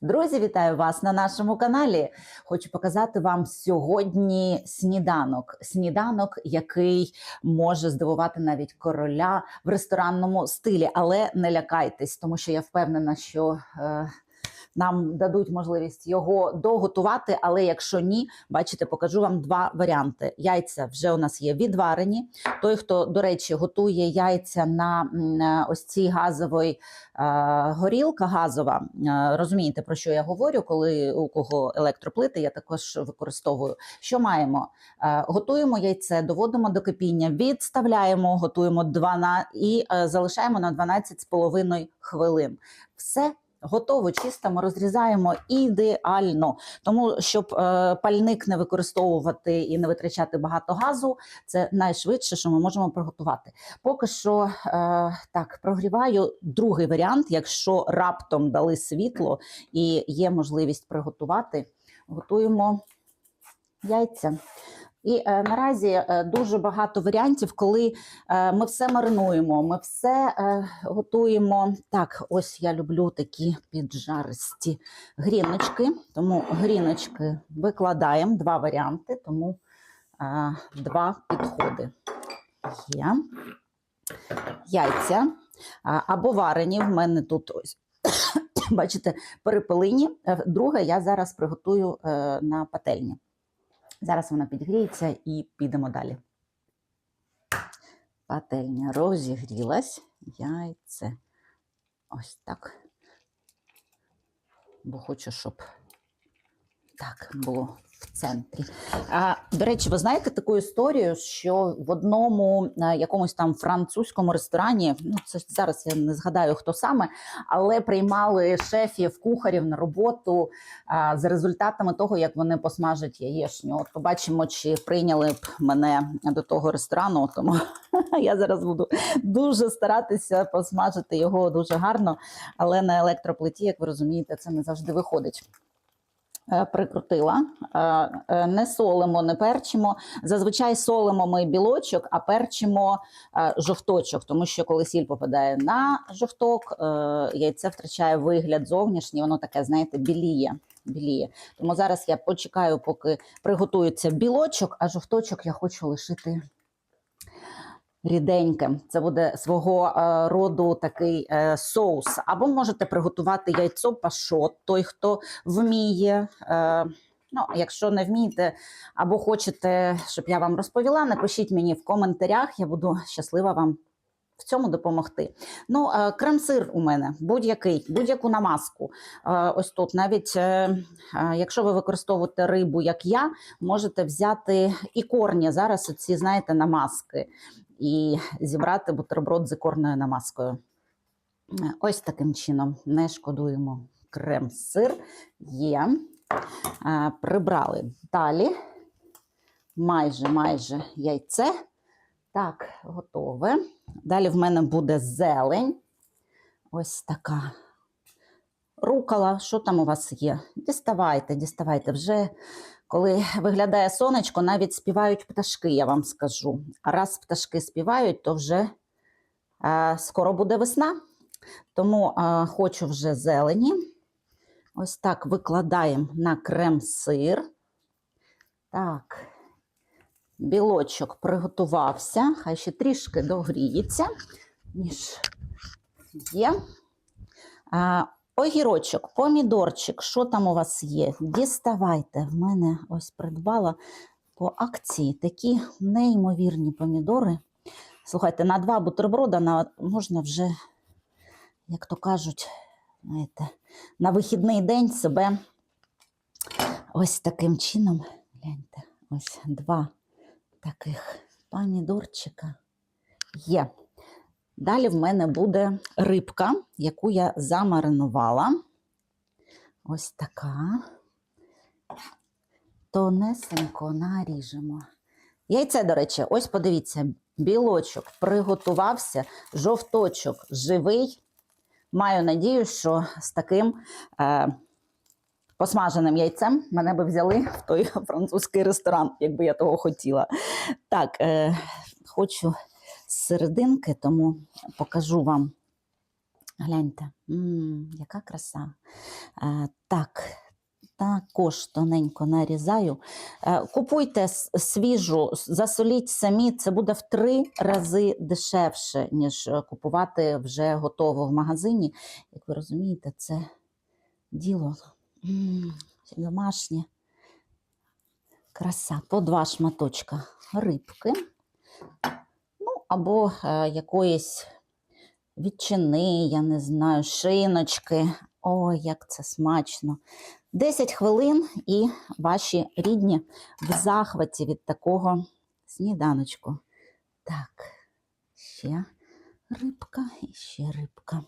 Друзі, вітаю вас на нашому каналі. Хочу показати вам сьогодні сніданок. Сніданок, який може здивувати навіть короля в ресторанному стилі, але не лякайтесь, тому що я впевнена, що е, нам дадуть можливість його доготувати. Але якщо ні, бачите, покажу вам два варіанти. Яйця вже у нас є відварені. Той, хто, до речі, готує яйця на ось цій газовій е, горілка газова. Е, розумієте, про що я говорю, коли у кого електроплити, я також використовую. Що маємо? Е, готуємо яйце, доводимо до кипіння, відставляємо, готуємо 12 і залишаємо на 12,5 хвилин. Все. Готово, чистимо, розрізаємо ідеально. Тому, щоб е, пальник не використовувати і не витрачати багато газу, це найшвидше, що ми можемо приготувати. Поки що е, так прогріваю другий варіант. Якщо раптом дали світло і є можливість приготувати, готуємо яйця. І е, наразі е, дуже багато варіантів, коли е, ми все маринуємо, ми все е, готуємо. Так, ось я люблю такі піджаристі гріночки. Тому гріночки викладаємо два варіанти, тому е, два підходи. Є яйця або варені. В мене тут ось. Бачите, перепелині. Е, Друге, я зараз приготую е, на пательні. Зараз вона підгріється і підемо далі. Пательня розігрілась, яйце. Ось так. Бо хочу, щоб так було в центрі. А, до речі, ви знаєте таку історію, що в одному е, якомусь там французькому ресторані, ну це зараз я не згадаю хто саме, але приймали шефів, кухарів на роботу а, за результатами того, як вони посмажать яєчню. От побачимо, чи прийняли б мене до того ресторану. Тому я зараз буду дуже старатися посмажити його дуже гарно, але на електроплиті, як ви розумієте, це не завжди виходить. Е, Прикрутила, Е, е, не солимо, не перчимо. Зазвичай солимо ми білочок, а перчимо жовточок, тому що коли сіль попадає на жовток, яйце втрачає вигляд зовнішній, воно таке, знаєте, біліє. біліє. Тому зараз я почекаю, поки приготується білочок, а жовточок я хочу лишити ріденьким. Це буде свого е, роду такий е, соус. Або можете приготувати яйцо пашот, той, хто вміє. Е, ну, якщо не вмієте, або хочете, щоб я вам розповіла, напишіть мені в коментарях. Я буду щаслива вам. В цьому допомогти. Ну, е, крем-сир у мене будь-який, будь-яку намазку. Е, Ось тут навіть е, якщо ви використовуєте рибу, як я, можете взяти і корні. Зараз ці, знаєте, намазки і зібрати бутерброд з ікорною намазкою. Ось таким чином не шкодуємо крем-сир. Є. Прибрали далі. Майже майже яйце. Так, готове. Далі в мене буде зелень. Ось така. Рукала, що там у вас є? Діставайте, діставайте. Вже коли виглядає сонечко, навіть співають пташки, я вам скажу. А раз пташки співають, то вже е, скоро буде весна. Тому е, хочу вже зелені. Ось так викладаємо на крем-сир. Так, білочок приготувався. Хай ще трішки догріється, ніж є. А, огірочок, помідорчик, що там у вас є? Діставайте. В мене ось придбала по акції такі неймовірні помідори. Слухайте, на два бутерброда на, можна вже, як то кажуть, знаєте, на вихідний день себе ось таким чином. Гляньте, ось два таких помідорчика є. Далі в мене буде рибка, яку я замаринувала. Ось така. Тонесенько наріжемо. Яйце, до речі, ось подивіться, білочок приготувався, жовточок живий. Маю надію, що з таким е, посмаженим яйцем мене би взяли в той французький ресторан, якби я того хотіла. Так, е, хочу з серединки, тому покажу вам Гляньте, м, яка краса. Е, так, також тоненько нарізаю. Е, купуйте свіжу, засоліть самі, це буде в три рази дешевше, ніж е, купувати вже готово в магазині. Як ви розумієте, це діло м. Краса. По два шматочка рибки. Ну, або е, якоїсь відчини, я не знаю, шиночки. Ой, як це смачно. 10 хвилин і ваші рідні в захваті від такого сніданочку. Так, ще рибка і ще рибка.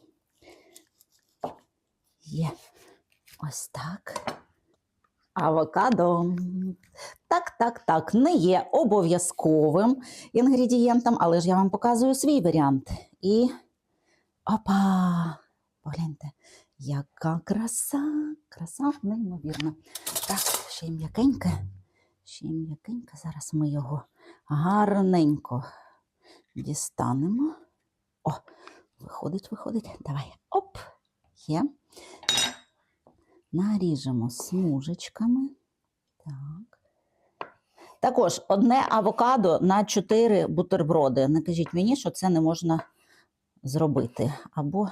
Є. Ось так. Авокадо. Так, так, так, не є обов'язковим інгредієнтом, але ж я вам показую свій варіант. І опа! Погляньте, яка краса, краса неймовірна. Так, ще й м'якеньке, ще й м'якеньке. Зараз ми його гарненько дістанемо. О, виходить, виходить. Давай. Оп! Є. Наріжемо смужечками. Так. Також одне авокадо на 4 бутерброди. Не кажіть мені, що це не можна зробити. Або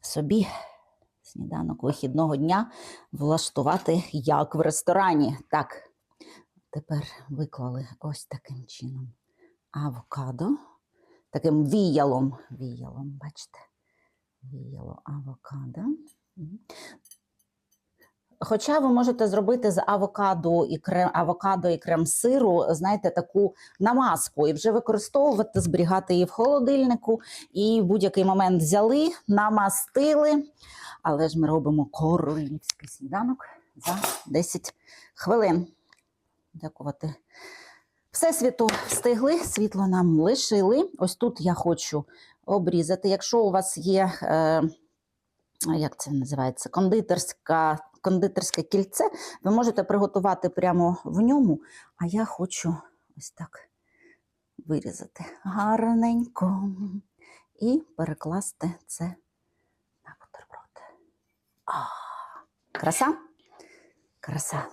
собі сніданок вихідного дня влаштувати як в ресторані. Так, тепер виклали ось таким чином авокадо. Таким віялом. Віялом, бачите? Віяло авокадо. Хоча ви можете зробити з авокадо і крем, авокадо і крем-сиру, знаєте, таку намазку і вже використовувати, зберігати її в холодильнику. І в будь-який момент взяли, намастили. Але ж ми робимо королівський сніданок за 10 хвилин. Дякувати. Всесвіту встигли, світло нам лишили. Ось тут я хочу обрізати. Якщо у вас є, е, як це називається, кондитерська, кондитерське кільце, ви можете приготувати прямо в ньому. А я хочу ось так вирізати гарненько і перекласти це на бутерброд. А, краса? Краса.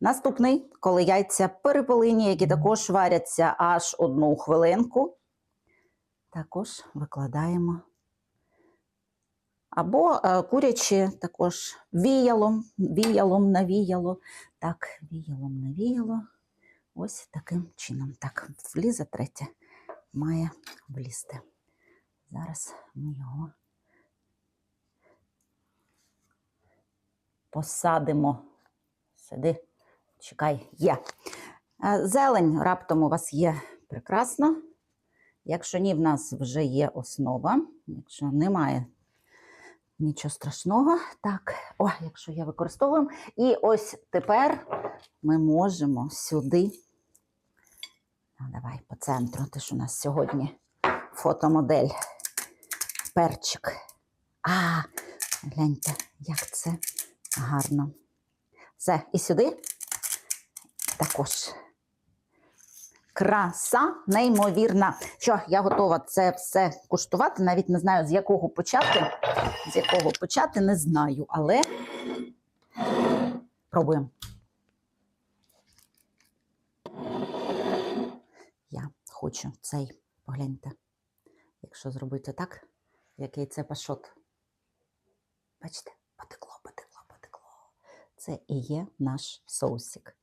Наступний, коли яйця перепелині, які також варяться аж одну хвилинку, також викладаємо. Або е, курячі також віялом, віялом на віяло. Так, віялом на віяло. Ось таким чином. Так, влізе третє, має влізти. Зараз ми його посадимо. Сиди, чекай, є. Е, Зелень раптом у вас є прекрасно. Якщо ні, в нас вже є основа. Якщо немає нічого страшного. Так, о, якщо я використовуємо. І ось тепер ми можемо сюди. Ну, давай по центру. Ти ж у нас сьогодні фотомодель. Перчик. А, гляньте, як це гарно. Все, і сюди також. Краса неймовірна. Що, я готова це все куштувати. Навіть не знаю, з якого почати. З якого почати, не знаю, але пробуємо. Я хочу цей, погляньте, якщо зробити так, який це пашот. Бачите, потекло, потекло, потекло. Це і є наш соусик.